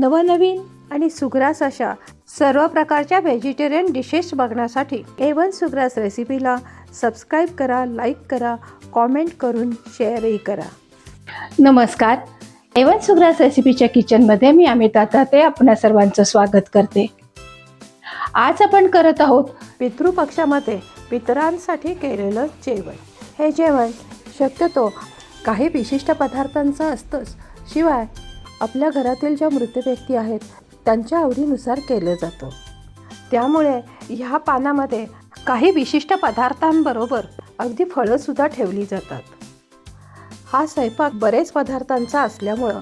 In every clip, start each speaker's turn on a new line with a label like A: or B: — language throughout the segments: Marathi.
A: नवनवीन आणि सुग्रास अशा सर्व प्रकारच्या व्हेजिटेरियन डिशेस बघण्यासाठी ए वन सुग्रास रेसिपीला सबस्क्राईब करा लाईक करा कॉमेंट करून शेअरही करा. नमस्कार. एवन सुग्रास रेसिपीच्या किचनमध्ये मी अमिता ताते आपणा सर्वांचं स्वागत करते. आज आपण करत आहोत पितृपक्षामध्ये पितरांसाठी केलेलं जेवण. हे जेवण शक्यतो काही विशिष्ट पदार्थांचं असतंच. शिवाय आपल्या घरातील ज्या मृत व्यक्ती आहेत त्यांच्या आवडीनुसार केलं जातं. त्यामुळे ह्या पानामध्ये काही विशिष्ट पदार्थांबरोबर अगदी फळंसुद्धा ठेवली जातात. हा स्वयंपाक बरेच पदार्थांचा असल्यामुळं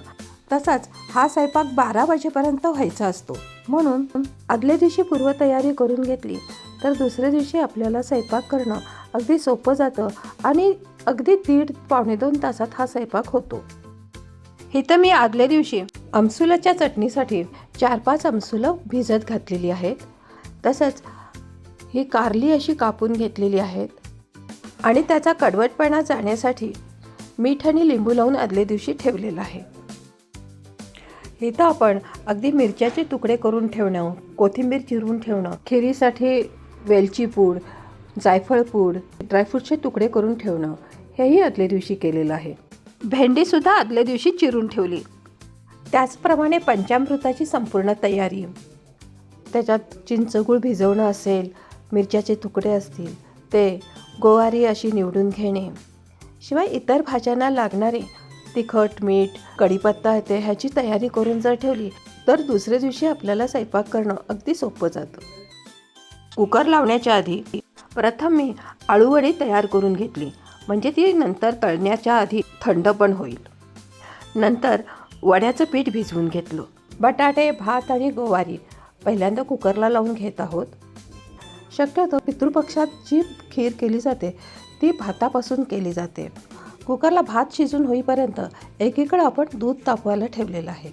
A: तसाच हा स्वयंपाक बारा वाजेपर्यंत व्हायचा असतो. म्हणून आदल्या दिवशी पूर्वतयारी करून घेतली तर दुसऱ्या दिवशी आपल्याला स्वयंपाक करणं अगदी सोपं जातं आणि अगदी दीड पावणे दोन तासात हा स्वयंपाक होतो. इथं मी आदल्या दिवशी आमसुलाच्या चटणीसाठी चार पाच आमसुलं भिजत घातलेली आहेत. तसंच ही कारली अशी कापून घेतलेली आहेत. आणि त्याचा कडवटपणा जाण्यासाठी मीठ आणि लिंबू लावून आदल्या दिवशी ठेवलेलं आहे. इथं आपण अगदी मिरच्याचे तुकडे करून ठेवणं कोथिंबीर चिरून ठेवणं खिरीसाठी वेलची पूड जायफळ पूड ड्रायफ्रूटचे तुकडे करून ठेवणं हेही आदल्या दिवशी केलेलं आहे. भेंडीसुद्धा आदल्या दिवशी चिरून ठेवली. त्याचप्रमाणे पंचामृताची संपूर्ण तयारी. त्याच्यात चिंचगूळ भिजवणं असेल मिरच्याचे तुकडे असतील ते गोवारी अशी निवडून घेणे. शिवाय इतर भाज्यांना लागणारे तिखट मीठ कढीपत्ता येते ह्याची तयारी करून जर ठेवली तर दुसऱ्या दिवशी आपल्याला स्वयंपाक करणं अगदी सोपं जातं. कुकर लावण्याच्या आधी प्रथम मी आळूवडी तयार करून घेतली. म्हणजे ती नंतर तळण्याच्या आधी थंड पण होईल. नंतर वड्याचं पीठ भिजवून घेतलं. बटाटे भात आणि गोवारी पहिल्यांदा कुकरला लावून घेत आहोत. शक्यतो पितृपक्षात जी खीर केली जाते ती भातापासून केली जाते. कुकरला भात शिजून होईपर्यंत एकीकडे आपण दूध तापवायला ठेवलेलं आहे.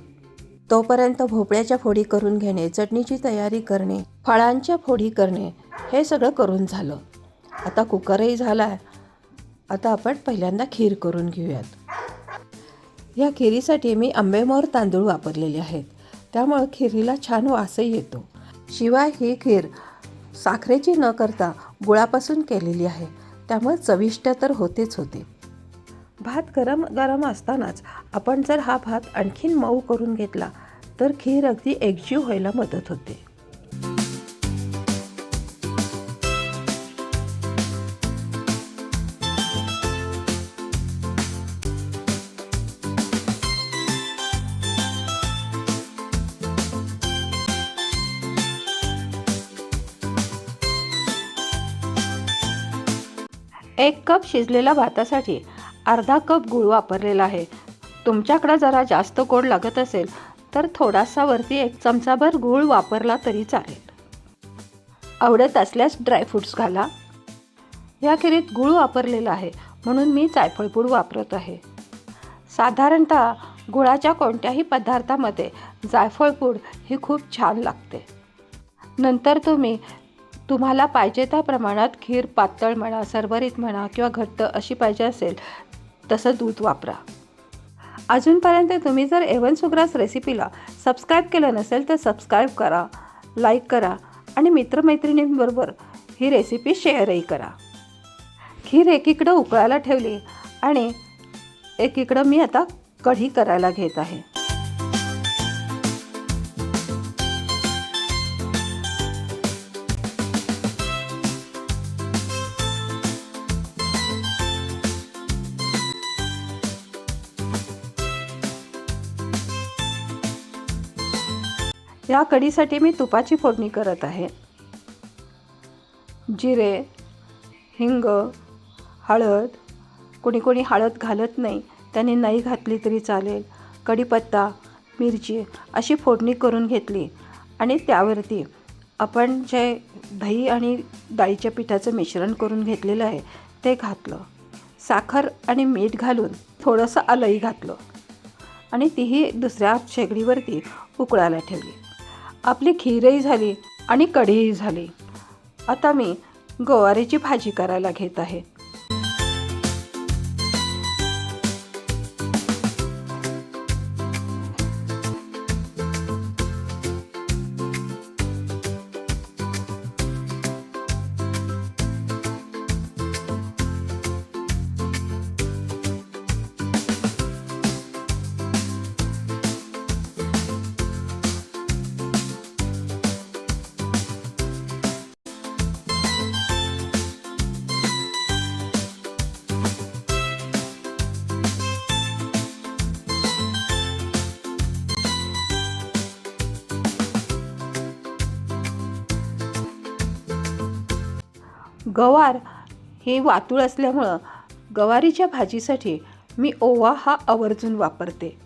A: तोपर्यंत भोपळ्याच्या फोडी करून घेणे चटणीची तयारी करणे फळांच्या फोडी करणे हे सगळं करून झालं. आता कुकरही झाला आहे आता आपण पहिल्यांदा खीर करून घेऊयात. या खिरीसाठी मी आंबेमोहर तांदूळ वापरलेले आहेत. त्यामुळं खिरीला छान वासही येतो. शिवाय ही खीर साखरेची न करता गुळापासून केलेली आहे. त्यामुळे चविष्ट तर होतेच होते. भात गरम गरम असतानाच आपण जर हा भात आणखीन मऊ करून घेतला तर खीर अगदी एकजीव व्हायला मदत होते. एक कप शिजलेल्या भातासाठी अर्धा कप गूळ वापरलेला आहे. तुमच्याकडं जरा जास्त गोड लागत असेल तर थोडासा वरती एक चमचाभर गूळ वापरला तरी चालेल. आवडत असल्यास ड्रायफ्रूट्स घाला. या खिरीत गूळ वापरलेला आहे म्हणून मी जायफळपूड वापरत आहे. साधारणतः गुळाच्या कोणत्याही पदार्थामध्ये जायफळपूड ही खूप छान लागते. नंतर तुम्ही तुम्हाला पाहिजे त्या प्रमाणात खीर पातळ म्हणा सरभरीत म्हणा किंवा घट्ट अशी पाहिजे असेल तसं दूध वापरा. अजूनपर्यंत तुम्ही जर एवन सुग्रास रेसिपीला सबस्क्राईब केलं नसेल तर सबस्क्राईब करा लाईक करा आणि मित्रमैत्रिणींबरोबर ही रेसिपी शेअरही करा. खीर एकीकडं उकळायला ठेवली आणि एकीकडं मी आता कढी करायला घेत आहे. या कढीसाठी मी तुपाची फोडणी करत आहे. जिरे हिंग हळद. कोणी कोणी हळद घालत नाही त्याने नाही घातली तरी चालेल. कढीपत्ता मिरची अशी फोडणी करून घेतली आणि त्यावरती आपण जे दही आणि डाळीच्या पिठाचं मिश्रण करून घेतलेलं आहे ते घातलं. साखर आणि मीठ घालून थोडंसं आलंही घातलं आणि तीही दुसऱ्या शेगडीवरती उकळायला ठेवली. आपली खीरही झाली आणि कढीही झाली. आता मी गवारीची भाजी करायला घेत आहे. गवार ही वातूळ असल्यामुळं गवारीच्या भाजीसाठी मी ओवा हा आवर्जून वापरते.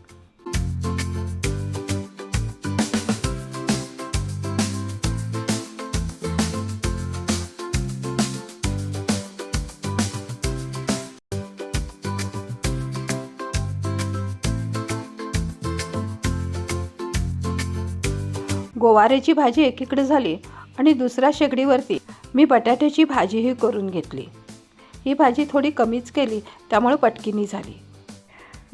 A: गोवाऱ्याची भाजी एकीकडे झाली आणि दुसऱ्या शेगडीवरती मी बटाट्याची भाजीही करून घेतली. ही भाजी थोडी कमीच केली त्यामुळं पटकिनी झाली.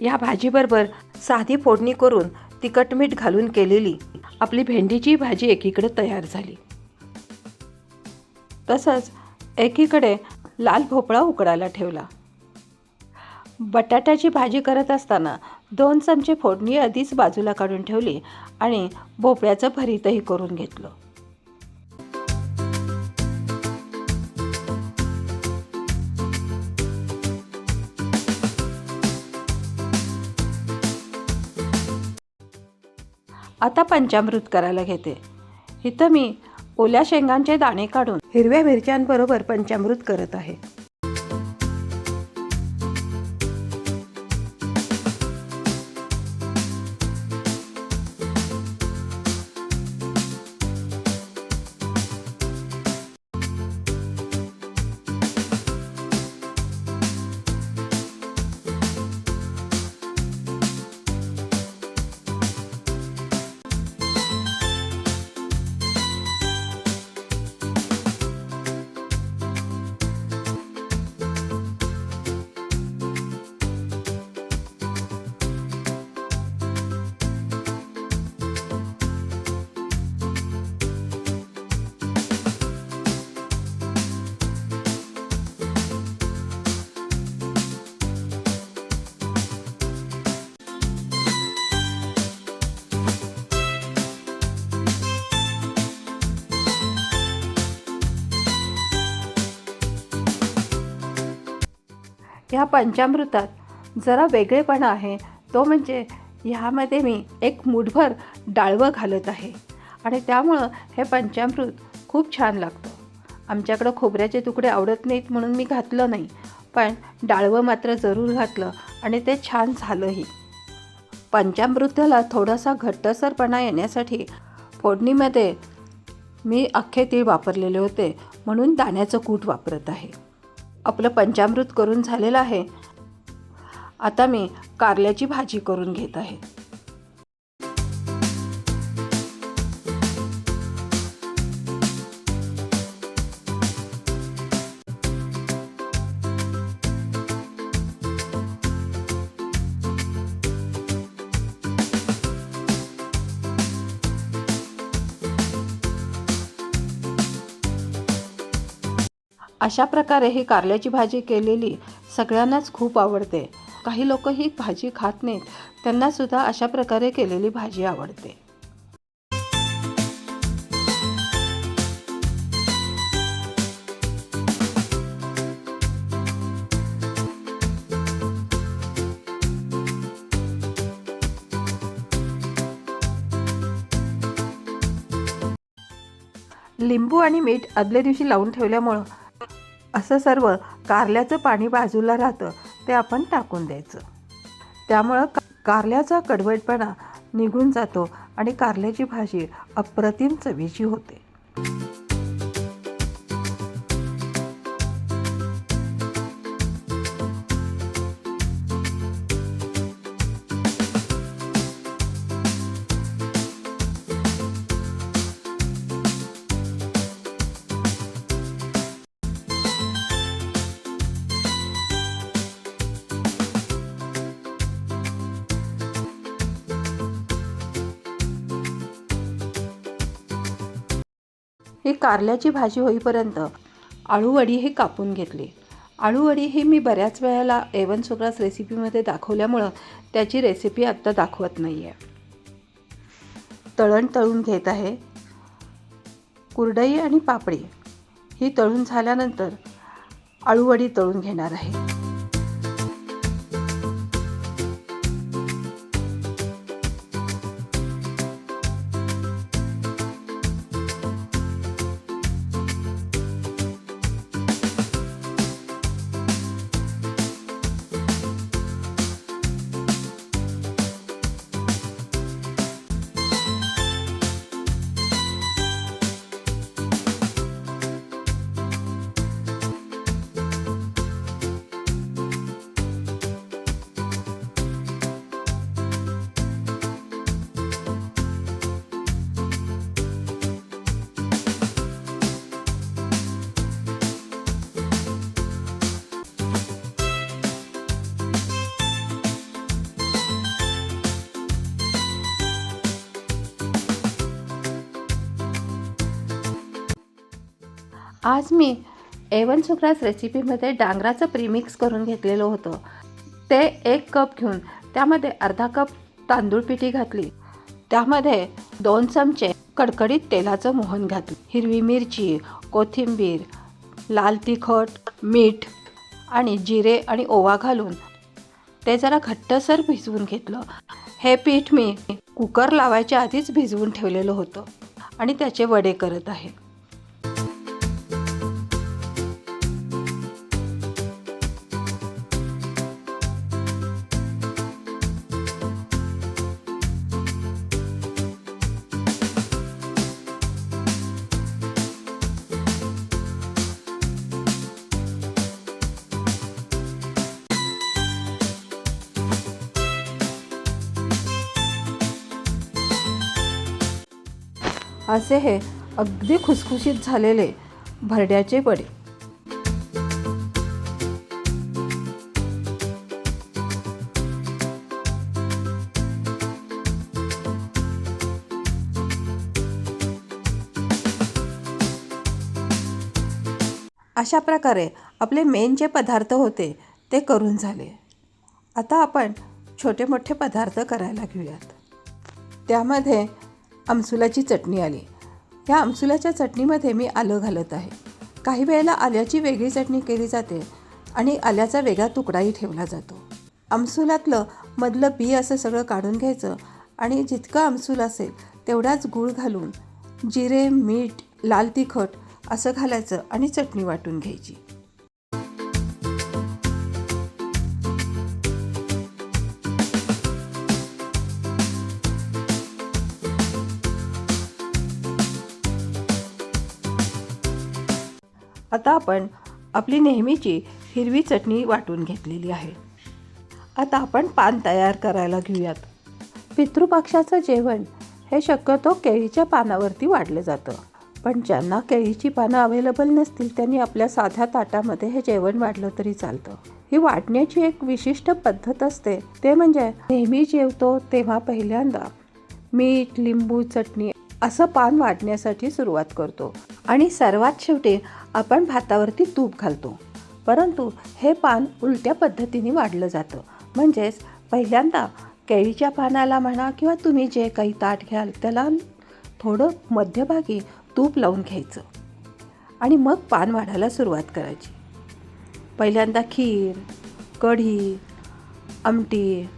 A: या भाजीबरोबर साधी फोडणी करून तिखट मीठ घालून केलेली आपली भेंडीची भाजी एकीकडे तयार झाली. तसंच एकीकडे लाल भोपळा उकडायला ठेवला. बटाट्याची भाजी करत असताना दोन चमचे फोडणी आधीच बाजूला काढून ठेवली आणि भोपळ्याचं भरीतही करून घेतलं. आता पंचामृत करायला घेते. इथं मी ओल्या शेंगांचे दाणे काढून हिरव्या मिरच्यांबरोबर पंचामृत करत आहे. ह्या पंचामृतात जरा वेगळेपणा आहे. तो म्हणजे ह्यामध्ये मी एक मुठभर डाळवं घालत आहे. आणि त्यामुळं हे पंचामृत खूप छान लागतं. आमच्याकडं खोबऱ्याचे तुकडे आवडत नाहीत म्हणून मी घातलं नाही. पण डाळवं मात्र जरूर घातलं आणि ते छान झालंही. पंचामृताला थोडासा घट्टसरपणा येण्यासाठी फोडणीमध्ये मी अख्खे तीळ वापरलेले होते म्हणून दाण्याचं कूट वापरत आहे. आपलं पंचामृत करून झालेलं आहे. आता मी कारल्याची भाजी करून घेत आहे. अशा प्रकारे ही कारल्याची भाजी केलेली सगळ्यांनाच खूप आवडते. काही लोक ही भाजी खात नाहीत त्यांनासुद्धा अशा प्रकारे केलेली भाजी आवडते. लिंबू आणि मीठ आदल्या दिवशी लावून ठेवल्यामुळं असं सर्व कारल्याचं पाणी बाजूला राहतं ते आपण टाकून द्यायचं. त्यामुळं का कारल्याचा कडवटपणा निघून जातो आणि कारल्याची भाजी अप्रतिम चवीची होते. ही कारल्याची भाजी होईपर्यंत आळूवडी हे कापून घेतली. आळूवडी ही मी बऱ्याच वेळेला एवन सुग्रास रेसिपीमध्ये दाखवल्यामुळं त्याची रेसिपी आत्ता दाखवत नाही आहे तळण तळून घेत आहे. कुरडई आणि पापडी ही तळून झाल्यानंतर आळूवडी तळून घेणार आहे. आज मी एवन सुग्रास रेसिपीमध्ये डांगराचं प्रीमिक्स करून घेतलेलं होतं. ते एक कप घेऊन त्यामध्ये अर्धा कप तांदूळ पिठी घातली. त्यामध्ये दोन चमचे कडकडीत तेलाचं मोहन घातलं. हिरवी मिरची कोथिंबीर लाल तिखट मीठ आणि जिरे आणि ओवा घालून ते जरा घट्टसर भिजवून घेतलं. हे पीठ मी कुकर लावायच्या आधीच भिजवून ठेवलेलं होतं आणि त्याचे वडे करत आहे. असे हे अगदी खुसखुशीत झालेले भरड्याचे वडे. अशा प्रकारे आपले मेन जे पदार्थ होते ते करून झाले. आता आपण छोटे मोठे पदार्थ करायला घेऊयात. त्यामध्ये आमसुलाची चटणी आली. या आमसुलाच्या चटणीमध्ये मी आलं घालत आहे. काही वेळेला आल्याची वेगळी चटणी केली जाते आणि आल्याचा वेगळा तुकडाही ठेवला जातो. आमसुलातलं मधलं बी असं सगळं काढून घ्यायचं आणि जितकं आमसूल असेल तेवढाच गूळ घालून जिरे मीठ लाल तिखट असं घालायचं आणि चटणी वाटून घ्यायची. आता आपण आपली नेहमीची हिरवी चटणी वाटून घेतलेली आहे. आता आपण पान तयार करायला घेऊयात. पितृपक्षाचं जेवण हे शक्यतो केळीच्या पानावरती वाढलं जातं. पण ज्यांना केळीची पानं अवेलेबल नसतील त्यांनी आपल्या साध्या ताटामध्ये हे जेवण वाढलं तरी चालतं. ही वाढण्याची एक विशिष्ट पद्धत असते. ते म्हणजे नेहमी जेवतो तेव्हा पहिल्यांदा मीठ लिंबू चटणी असं पान वाढण्यासाठी सुरुवात करतो. आणि सर्वात शेवटी आपण भातावरती तूप घालतो. परंतु हे पान उलट्या पद्धतीने वाढलं जातं. म्हणजेच पहिल्यांदा केळीच्या पानाला म्हणा किंवा तुम्ही जे काही ताट घ्याल त्याला थोडं मध्यभागी तूप लावून घ्यायचं. आणि मग पान वाढायला सुरुवात करायची. पहिल्यांदा खीर कढी आमटी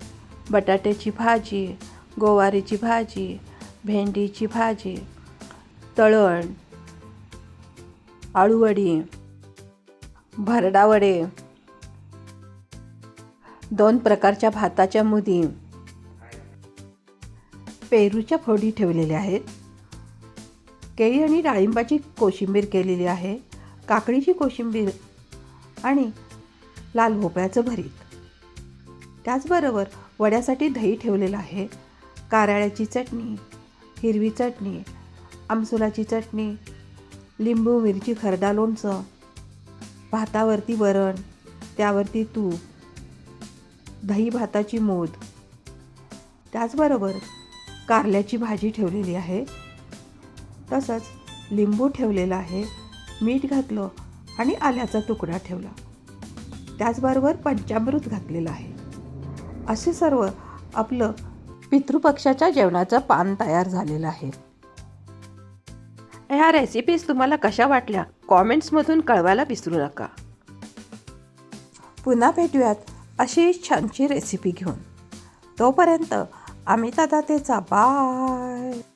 A: बटाट्याची भाजी गोवारीची भाजी भेंडीची भाजी तळण आळूवडी भरडावडे दोन प्रकारच्या भाताच्या मुदी पेरूच्या फोडी ठेवलेल्या आहेत. केळी आणि डाळिंबाची कोशिंबीर केलेली आहे. काकडीची कोशिंबीर आणि लाल भोपळ्याचं भरीत. त्याचबरोबर वड्यासाठी दही ठेवलेलं आहे. कारळ्याची चटणी हिरवी चटणी आमसुलाची चटणी लिंबू मिरची खरडा लोणचं भातावरती वरण त्यावरती तूप दही भाताची मोद. त्याचबरोबर कारल्याची भाजी ठेवलेली आहे. तसंच लिंबू ठेवलेला आहे मीठ घातलं आणि आल्याचा तुकडा ठेवला. त्याचबरोबर पंचामृत घातलेलं आहे. असे सर्व आपलं पितृपक्षाच्या जेवणाचं पान तयार झालेलं आहे. ह्या रेसिपीज तुम्हाला कशा वाटल्या? कॉमेंट्समधून कळवायला विसरू नका. पुन्हा भेटूयात अशी छानशी रेसिपी घेऊन. तोपर्यंत आम्ही दातेचा बाय